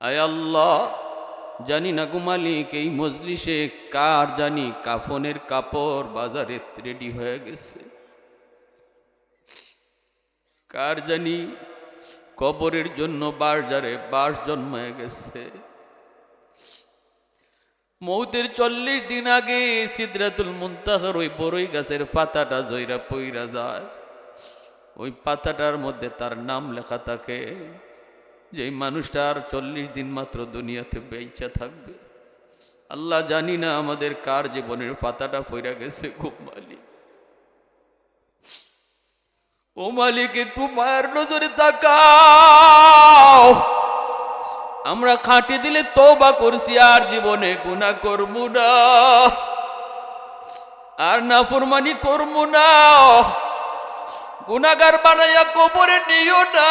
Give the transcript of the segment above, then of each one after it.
আয় আল্লাহ, জানি না গো মালিক, এই মজলিসে কার জানি কাফনের কাপড় বাজারে রেডি হয়ে গেছে? কার জানি কবরের জন্য বাজারে বাস জন্মায় গেছে? মৌতের চল্লিশ দিন আগে সিদ্রাতুল মুন্তাহার ওই বড়ই গাছের পাতাটা জয়রা পইরা যায়। ওই পাতাটার মধ্যে তার নাম লেখা থাকে যে মানুষটা আর চল্লিশ দিন মাত্র দুনিয়াতে বেইচা থাকবে। আল্লাহ জানি না আমাদের কার জীবনের পাতাটা ফইরা গেছে খুব মালিক। ও মালিক, একটু মায়ের নজরে তাকাও। আমরা খাঁটি দিলে তওবা করছি, আর জীবনে গুণা করব না। আর নাফরমানি করব না। গুনাগার বানাইয়া কবরে নিও না।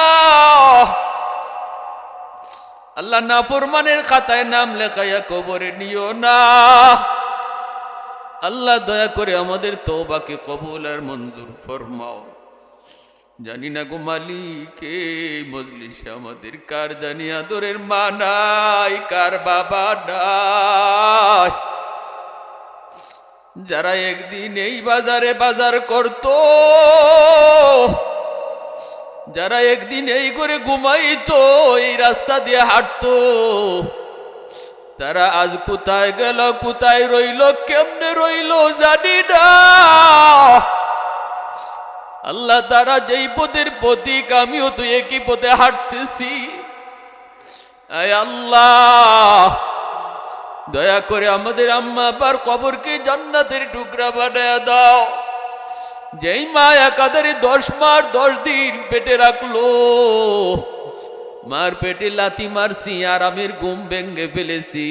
আল্লাহ নাফরমানের খাতায় নাম লেখাইয়া কবরে নিও না। আল্লাহ দয়া করে আমাদের তওবাকে কবুল আর মঞ্জুর ফরমাও। জানি না গো মালিকে, মজলিসে আমাদের কার জানি আদরের মা নাই, কার বাবা নাই। যারা একদিন এই বাজারে বাজার করত যারা একদিন এই করে ঘুমাইতো, এই রাস্তা দিয়ে হাঁটতো, তারা আজ কোথায় গেল, কোথায় রইল, কেমনে রইল জানি না। আল্লাহ তারা যেই পদের প্রতীক, আমিও তো একই পথে হাঁটতেছি। আল্লাহ, দয়া করে আমাদের আম্মা আবার কবরকে জান্নাতের টুকরা বানায় দাও। যেই মা একাধারে দশ মার দশ দিন পেটে রাখল, মার পেটে লাথি মারছি আর আমির ঘুম ভেঙ্গে ফেলেছি।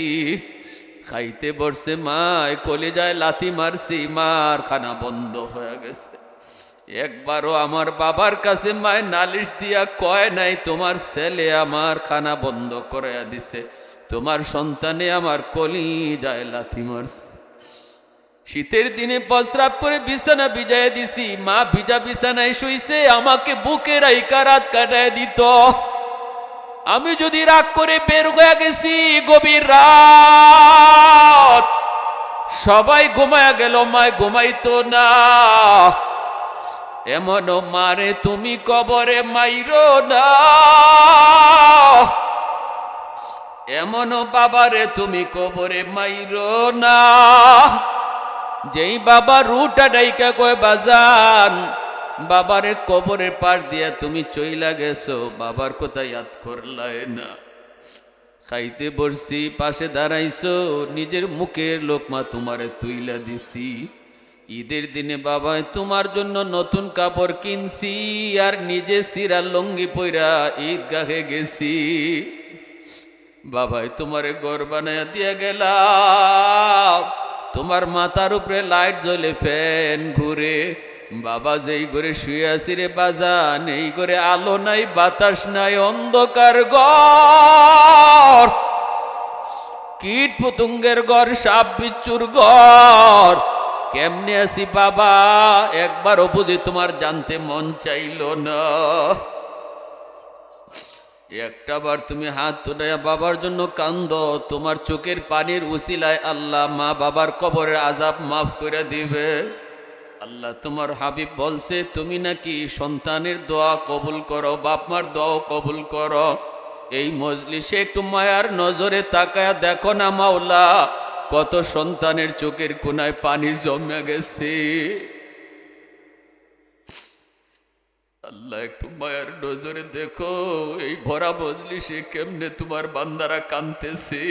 খাইতে বসছে মায় কলে যায় লাথি মারছি, মার খানা বন্ধ হয়ে গেছে। একবারও আমার বাবার কাছে মায় নালিশ দিয়া কয় নাই, তোমার ছেলে আমার খানা বন্ধ করে দিছে, তোমার সন্তানে আমার কলি যায় লাথি মারছে। শীতের দিনে প্রস্রাব করে বিছানা ভিজায় দিছি। মা ভিজা বিছানায় শুইছে, আমাকে বুকে রাইকা রাত কাটায় দিত। আমি যদি রাগ করে বের হয়ে গেছি, গভীর রাত। সবাই ঘুমায়া গেল মায় ঘুমাইতো না। এমন মারে তুমি কবরে মাইরো না। এমন বাবারে তুমি কবরে মাইরো না। যেই বাবা রুটা ডাইকা কয়, বাজান, বাবারে কবরে পার দিয়া তুমি চইলা গেছো, বাবার কথা ইয়াদ করলাই না। খাইতে বসছি, পাশে দাঁড়াইছো, নিজের মুখের লোকমা তোমারে তুইলা দিছি। ঈদের দিনে বাবাই তোমার জন্য নতুন কাপড় কিনছি, আর নিজে সিরা লঙ্গি পইরা ঈদগাহে গেছি। বাবাই তোমারে গড় বানায়া দিয়া গেলাম। তোমার মাথার উপরে লাইট জ্বলে ফ্যান ঘুরে। বাবা যেই করে শুয়ে আছি রে বাজান এই করে আলো নাই, বাতাস নাই, অন্ধকার ঘর। কীট পতঙ্গের ঘর, সাপ বিচ্ছুর ঘর। কেমনে আছি বাবা? একবার বুঝি তোমার জানতে মন চাইল না। একটা বার তুমি হাত তুলাইয়া বাবার জন্য কান্দ, তোমার চোখের পানির উসিলায় আল্লাহ মা বাবার কবরের আজাব মাফ করে দিবে। আল্লাহ তোমার হাবিব বলছে, তুমি নাকি সন্তানের দোয়া কবুল করো, বাপমার দোয়াও কবুল করো। এই মজলিসে একটু মায়ার নজরে তাকায় দেখো না মাওলা, কত সন্তানের চোখের কোনায় পানি জমে গেছে। আল্লাহ, একটু মায়ের নজরে দেখো, এই ভরা বজলি সে কেমনে তোমার বান্দারা কানতেছে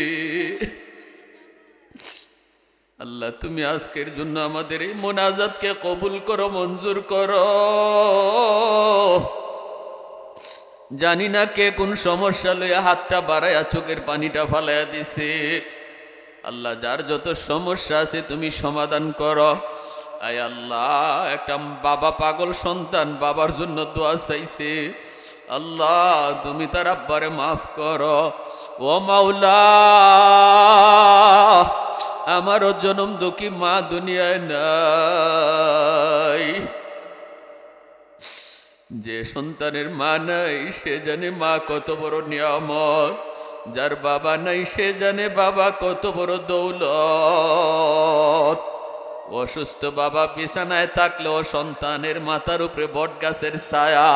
আল্লাহ, তুমি আজকের জন্য আমাদের এই মোনাজাতকে কবুল করো, মঞ্জুর করো। জানি না কে কোন সমস্যা লইয়া হাতটা বাড়াইয়া চোখের পানিটা ফালাইয়া দিছে। আল্লাহ, যার যত সমস্যা আছে তুমি সমাধান করো। আয় আল্লাহ, একটা বাবা পাগল সন্তান বাবার জন্য দোয়া চাইছে। আল্লাহ, তুমি তার আব্বারে মাফ কর। ও মাওলা, আমারও জনম দুঃখী মা দুনিয়ায় নাই। যে সন্তানের মা নাই, সে জানে মা কত বড় নিয়ামত। যার বাবা নাই, সে জানে বাবা কত বড় দৌলত। অসুস্থ বাবা বিছানায় থাকলেও সন্তানের মাথার উপরে বট গাছের ছায়া।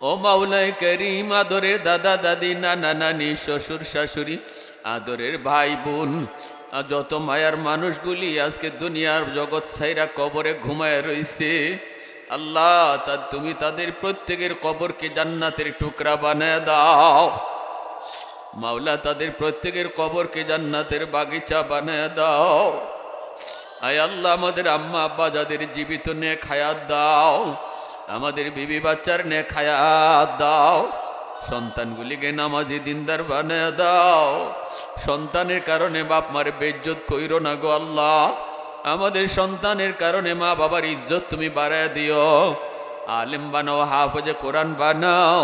ও মাওলাই করিম, আদরের দাদা, দাদি, নানা, নানি, শ্বশুর, শাশুড়ি, আদরের ভাই, বোন যত মায়ার মানুষগুলি আজকে দুনিয়ার জগৎ সাইরা কবরে ঘুমায় রইছে, আল্লাহ তা তুমি তাদের প্রত্যেকের কবরকে জান্নাতের টুকরা বানায় দাও। মাওলা, তাদের প্রত্যেকের কবরকে জান্নাতের বাগিচা বানায় দাও। আয় আল্লাহ, আমাদের আম্মা আব্বা যাদের জীবিত নে খায়াত দাও, আমাদের বিবি বাচ্চার নে খায়াত দাও। সন্তানগুলিকে নামাজি দিনদার বানায় দাও। সন্তানের কারণে বাপ মার বেজ্জত কইরো না গো আল্লাহ। আমাদের সন্তানের কারণে মা বাবার ইজ্জত তুমি বাড়ায় দিও। আলেম বানাও, হাফজে কোরআন বানাও।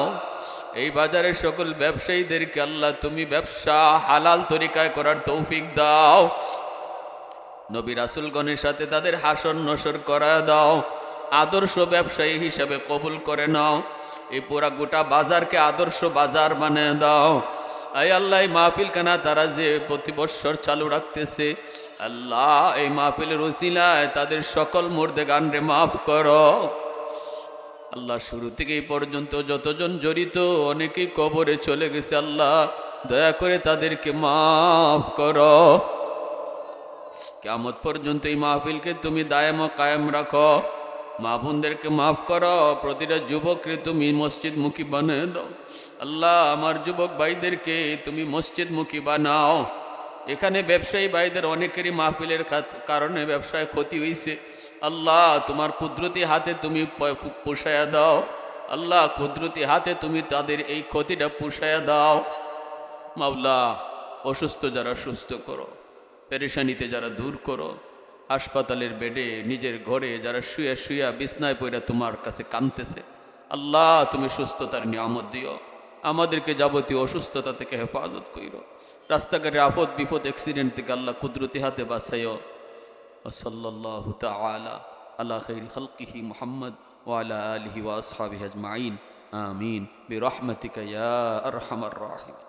এই বাজারের সকল ব্যবসায়ীদেরকে আল্লাহ তুমি ব্যবসা হালাল তরিকায় করার তৌফিক দাও। নবী রাসুলগণের সাথে তাদের হাসন নসর করা দাও। আদর্শ ব্যবসায়ী হিসাবে কবুল করে নাও। এই পুরা গোটা বাজারকে আদর্শ বাজার বানিয়ে দাও। আই আল্লাহ, এই মাহফিল কানা তারা যে প্রতি বৎসর চালু রাখতেছে, আল্লাহ এই মাহফিলের ওসিলায় তাদের সকল মুর্দে গানরে মাফ করো। আল্লাহ শুরু থেকে এই পর্যন্ত যতজন জড়িত, অনেকেই কবরে চলে গেছে আল্লাহ। দয়া করে তাদেরকে মাফ করো। কেমত পর্যন্ত এই মাহফিলকে তুমি দায়াম কায়েম রাখো। মা বোনদেরকে মাফ করো। প্রতিটা যুবককে তুমি মসজিদমুখী বানিয়ে দাও। আল্লাহ, আমার যুবক ভাইদেরকে তুমি মসজিদমুখী বানাও। এখানে ব্যবসায়ী ভাইদের অনেকেরই মাহফিলের কারণে ব্যবসায় ক্ষতি হয়েছে আল্লাহ, তোমার কুদরতি হাতে তুমি পোষায়া দাও। আল্লাহ, কুদরতি হাতে তুমি তাদের এই ক্ষতিটা পুষায়া দাও। মাওলা, অসুস্থ যারা সুস্থ করো, পেরেশানিতে যারা দূর করো, হাসপাতালের বেডে, নিজের ঘরে যারা শুয়ে শুয়া বিছনায় পড়ে তোমার কাছে কানতেছে আল্লাহ, তুমি সুস্থতার নিয়ামত দিও। আমাদেরকে যাবতীয় অসুস্থতা থেকে হেফাজত কইরো। রাস্তাঘাটে আফত বিপদ অ্যাক্সিডেন্ট থেকে আল্লাহ কুদরতি হাতে বাসাইও ওসল্লাহ তালা আল্লাহ খৈর খলকিহি মোহাম্মদ ওয়ালা আলহি ওয়াসহাবি আজমাইন। আমিন। বিরহমতিকা ইয়া আরহামার রাহিম